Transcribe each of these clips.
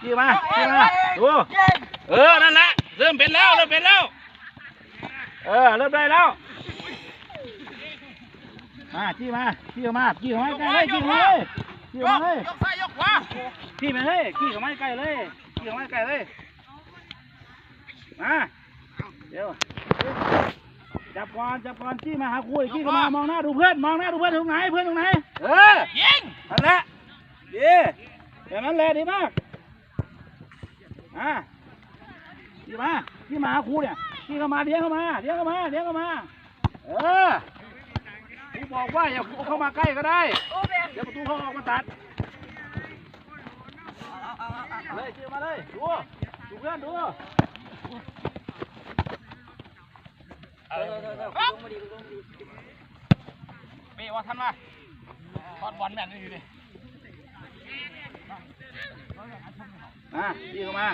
ขี้มาขี้มาดูเออนั่นแหละเริ่มเป็นแล้วเริ่มเป็นแล้ว เออเริ่มได้แล้วมาขี้มาขี้เข้ามาขี้เข้ามาใกล้เลยขี้เข้ามาเลยขี้เข้ามาเลยยกซ้ายยกขวาขี้มาเลยขี้เข้ามาใกล้เลยขี้เข้ามาใกล้เลยมาเดี๋ยวจับก่อนจับก่อนขี้มาหาคุยขี้เข้ามามองหน้าดูเพื่อนมองหน้าดูเพื่อนตรงไหนเพื่อนตรงไหนเออยิงนั่นแหละดีอย่างนั้นแหละดีมาก อ่าดีมาที่มาครูเนี่ยที่เข้ามาเลี้ยงเข้ามาเลี้ยงเข้ามาเลี้ยงเข้ามา เออครูบอกว่าอย่าเข้ามาใกล้ก็ได้เดี๋ยวประตูเขาออกมาตัดเลยเชื่อมาเลยดูดูเพื่อนดูเปว่าทันมาทอดบอลแม่นนี่อยู่ดิ อะดีเข้ามา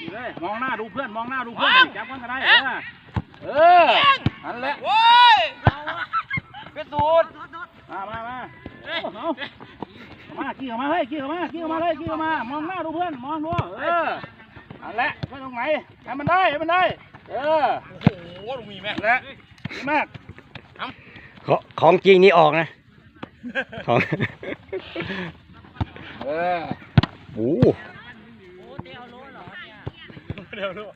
ดีเลย มองหน้าดูเพื่อน มองหน้าดูเพื่อน จับมันก็ได้ เออ เออนั่นแหละโว้ยเป็นสูตรมามามาเอาเอาเอามากี้เข้ามา เฮ้ย กี้เข้ามา กี้เข้ามาเลยกี้เข้ามา มองหน้าดูเพื่อน มองดู เออนั่นแหละเพื่อนตรงไหนให้มันได้ให้มันได้ เออ โอ้โหลุงมีแม่นั่นแหละดีมากของของจริงนี่ออกนะของ เออโอ้เดี๋ยวลูก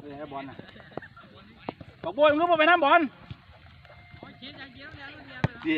เออให้บอลน่ะบอกบอยมึงรู้ป่ะไปน้ำบอลดี